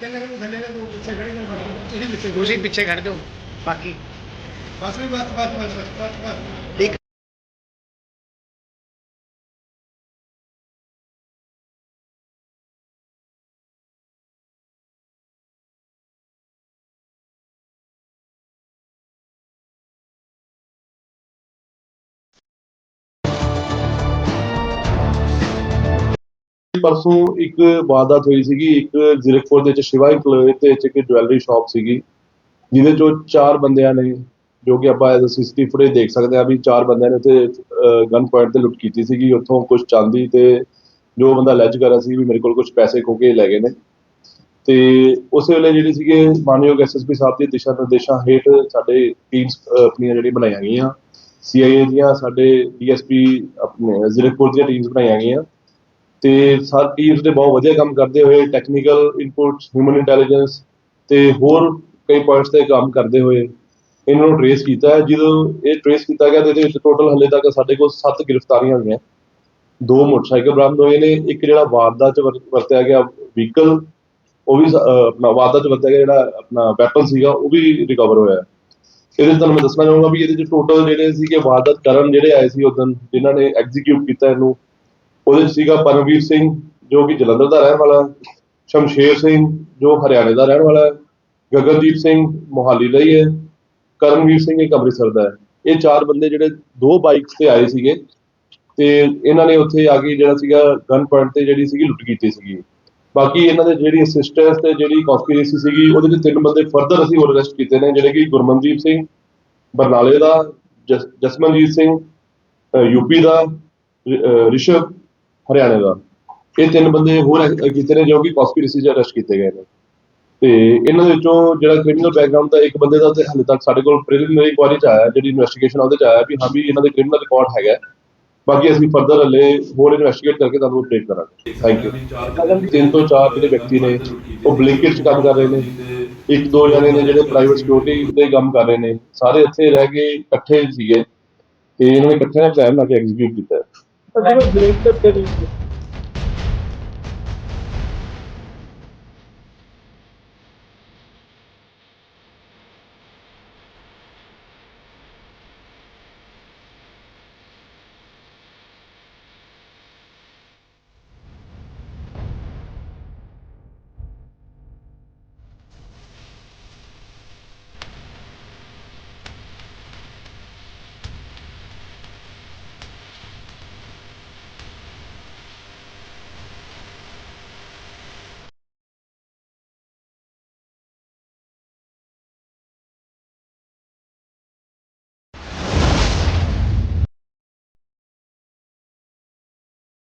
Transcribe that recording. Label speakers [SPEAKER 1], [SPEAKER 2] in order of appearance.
[SPEAKER 1] ਤਿੰਨ ਨੂੰ ਥੱਲੇ ਨੇ ਦੋ ਪਿੱਛੇ ਖੜੇ ਨੇ ਬਾਕੀ ਇਹਦੇ ਵਿੱਚ
[SPEAKER 2] ਤੁਸੀਂ ਪਿੱਛੇ ਖੜ ਜਾਓ। ਬਾਕੀ।
[SPEAKER 1] ਬਸ ਵੀ ਬਸ ਬਸ ਬਸ ਬਸ ਬਸ। ਬਸ
[SPEAKER 2] ਠੀਕ
[SPEAKER 3] ਪਰਸੋਂ ਇੱਕ ਵਾਰਦਾਤ ਹੋਈ ਸੀਗੀ, ਇੱਕ ਜ਼ੀਰਕਪੁਰ ਦੇ ਵਿੱਚ ਸ਼ਿਵਾ ਇਨਕਲੇਵ ਤੇ ਵਿੱਚ ਇੱਕ ਜਵੈਲਰੀ ਸ਼ਾਪ ਸੀਗੀ, ਜਿਹਦੇ ਚੋਂ ਚਾਰ ਬੰਦਿਆਂ ਨੇ, ਜੋ ਕਿ ਆਪਾਂ ਐਜ਼ ਸੀਸੀਟੀਵੀ ਫੁਟੇਜ ਦੇਖ ਸਕਦੇ ਆ ਵੀ ਚਾਰ ਬੰਦਿਆਂ ਨੇ ਉੱਥੇ ਗਨ ਪੁਆਇੰਟ ਤੇ ਲੁੱਟ ਕੀਤੀ ਸੀਗੀ, ਉੱਥੋਂ ਕੁਝ ਚਾਂਦੀ ਤੇ ਜੋ ਬੰਦਾ ਲੈਜ ਕਰ ਰਿਹਾ ਸੀ ਵੀ ਮੇਰੇ ਕੋਲ ਕੁਝ ਪੈਸੇ ਖੋ ਕੇ ਲੈ ਗਏ ਨੇ। ਤੇ ਉਸੇ ਵੇਲੇ ਜਿਹੜੀ ਸੀਗੇ ਮਾਨਯੋਗ ਐਸਐਸਪੀ ਸਾਹਿਬ ਦੇ ਦਿਸ਼ਾ ਨਿਰਦੇਸ਼ਾਂ ਹੇਠ ਸਾਡੇ ਟੀਮਸ ਆਪਣੀਆਂ ਜਿਹੜੀਆਂ ਬਣਾਈਆਂ ਗਈਆਂ। ਸੀਆਈਏ ਦੀਆਂ ਸਾਡੇ ਡੀਐਸਪੀ ਆਪਣੇ ਜ਼ੀਰਕਪੁਰ ਦੀਆਂ ਟੀਮਸ ਬਣਾਈਆਂ ਗਈਆਂ। ਤੇ ਸਾਰੀ ਟੀਮਸ ਨੇ ਬਹੁਤ ਵਧੀਆ ਕੰਮ ਕਰਦੇ ਹੋਏ ਟੈਕਨੀਕਲ ਇਨਪੁਟਸ ਹਿਊਮਨ ਇੰਟੈਲੀਜੈਂਸ ਤੇ ਹੋਰ ਕਈ ਪੁਆਇੰਟਸ ਤੇ ਕੰਮ ਕਰਦੇ ਹੋਏ ਇਹਨਾਂ ਨੂੰ ਟ੍ਰੇਸ ਕੀਤਾ ਹੈ। ਜਦੋਂ ਇਹ ਟ੍ਰੇਸ ਕੀਤਾ ਗਿਆ ਤੇ ਇਹਦੇ ਵਿੱਚ ਟੋਟਲ ਹੱਲੇ ਤੱਕ ਸਾਡੇ ਕੋਲ 7 ਗ੍ਰਿਫਤਾਰੀਆਂ ਹੋਈਆਂ। ਦੋ ਮੋਟਰਸਾਈਕਲ ਬਰਾਮਦ ਹੋਏ ਨੇ, ਇੱਕ ਜਿਹੜਾ ਵਾਰਦਾਤ ਚ ਵਰ- ਵਰਤਿਆ ਗਿਆ ਵਹੀਕਲ ਉਹ ਵੀ ਆਪਣਾ ਵਾਰਦਾਤ ਚ ਵਰਤਿਆ ਗਿਆ ਜਿਹੜਾ ਆਪਣਾ ਵੈਪਨ ਸੀਗਾ, ਉਹ ਵੀ ਰਿਕਵਰ ਹੋਇਆ। ਇਹਦੇ 'ਚ ਤੁਹਾਨੂੰ ਮੈਂ ਦੱਸਣਾ ਚਾਹੂੰਗਾ ਵੀ ਇਹਦੇ ਚ ਟੋਟਲ ਜਿਹੜੇ ਸੀਗੇ ਵਾਰਦਾਤ ਕਰਨ ਜਿਹੜੇ ਆਏ ਸੀ ਉਦੋਂ ਜਿਨ੍ਹਾਂ ਨੇ ਐਗਜ਼ੀਕਿਊਟ ਕੀਤਾ ਇਹਨੂੰ ਉਹਦੇ 'ਚ ਸੀਗਾ ਪਰਮਵੀਰ ਸਿੰਘ, ਜੋ ਕਿ ਜਲੰਧਰ ਦਾ ਰਹਿਣ ਵਾਲਾ ਹੈ, ਸ਼ਮਸ਼ੇਰ ਸਿੰਘ, ਜੋ ਹਰਿਆਣੇ ਦਾ ਰਹਿਣ ਵਾਲਾ ਹੈ, ਗਗਨਦੀਪ ਸਿੰਘ ਮੋਹਾਲੀ ਦਾ ਹੀ ਹੈ, ਕਰਮਵੀਰ ਸਿੰਘ ਇੱਕ ਅੰਮ੍ਰਿਤਸਰ ਦਾ ਹੈ। ਇਹ ਚਾਰ ਬੰਦੇ ਜਿਹੜੇ ਦੋ ਬਾਈਕਸ ਤੇ ਆਏ ਸੀਗੇ ਤੇ ਇਹਨਾਂ ਨੇ ਉੱਥੇ ਆ ਕੇ ਜਿਹੜਾ ਸੀਗਾ ਗਨ ਪੁਆਇੰਟ ਤੇ ਜਿਹੜੀ ਸੀਗੀ ਲੁੱਟ ਕੀਤੀ ਸੀਗੀ। ਬਾਕੀ ਇਹਨਾਂ ਦੇ ਜਿਹੜੀ ਅਸਿਸਟੈਂਸ ਤੇ ਜਿਹੜੀ ਕਨਸਪੀਰੇਸੀ ਸੀਗੀ, ਉਹਦੇ ਵਿੱਚ ਤਿੰਨ ਬੰਦੇ ਫਰਦਰ ਅਸੀਂ ਹੋਰ ਅਰੈਸਟ ਕੀਤੇ ਨੇ, ਜਿਹੜੇ ਕਿ ਗੁਰਮਨਦੀਪ ਸਿੰਘ, ਬਰਨਾਲੇ ਦਾ, ਜਸ- ਜਸਮਨਜੀਤ ਸਿੰਘ ਯੂਪੀ ਦਾ ਰਿਸ਼ਵ ਹਰਿਆਣੇ ਦਾ। ਇਹ ਤਿੰਨ ਬੰਦੇ ਹੋਰ ਕੀਤੇ ਨੇ ਜੋ ਕਿ ਕਨਸਪੀਰੇਸੀ 'ਚ ਅਰੈਸਟ ਕੀਤੇ ਗਏ ਨੇ। ਤੇ ਇਹਨਾਂ ਦੇ ਵਿੱਚੋਂ ਜਿਹੜਾ ਕ੍ਰਿਮੀਨਲ ਬੈਕਗ੍ਰਾਉਂਡ ਦਾ ਇੱਕ ਬੰਦੇ ਦਾ ਤੇ ਹਾਲੇ ਤੱਕ ਸਾਡੇ ਕੋਲ ਪ੍ਰੀਲਿਮਿਨਰੀ ਇਨਕੁਆਇਰੀ 'ਚ ਆਇਆ, ਜਿਹੜੀ ਇਨਵੈਸਟੀਗੇਸ਼ਨ ਉਹਦੇ 'ਚ ਆਇਆ ਵੀ ਹਾਂ ਵੀ ਇਹਨਾਂ ਦੇ ਕ੍ਰਿਮੀਨਲ ਰਿਕਾਰਡ ਹੈਗਾ। ਬਾਕੀ ਅਸੀਂ ਫਰਦਰ ਹਲੇ ਹੋਰ ਇਨਵੈਸਟੀਗੇਟ ਕਰਕੇ ਤੁਹਾਨੂੰ ਅਪਡੇਟ ਕਰਾਂਗੇ। ਥੈਂਕ ਯੂ ਤਿੰਨ ਤੋਂ ਚਾਰ ਜਿਹੜੇ ਵਿਅਕਤੀ ਨੇ, ਉਹ ਬਲਿੰਕਿਟ 'ਚ ਕੰਮ ਕਰ ਰਹੇ ਨੇ। ਇੱਕ ਦੋ ਜਣੇ ਨੇ ਜਿਹੜੇ ਪ੍ਰਾਈਵੇਟ ਸਿਕਿਉਰਿਟੀ ਦੇ ਕੰਮ ਕਰ ਰਹੇ ਨੇ। ਸਾਰੇ ਇੱਥੇ ਰਹਿ ਕੇ ਇਕੱਠੇ ਸੀਗੇ। ਤੇ ਇਹਨਾਂ ਨੇ ਇਕੱਠੇ ਨਾਲ ਪਲਾਨ ਬਣਾ ਕੇ ਐਗਜ਼ੀਕਿਊਟ ਕੀਤਾ। ਹੈ
[SPEAKER 1] ਜਿਹੜਾ ਬ੍ਰੇਕ ਤੇ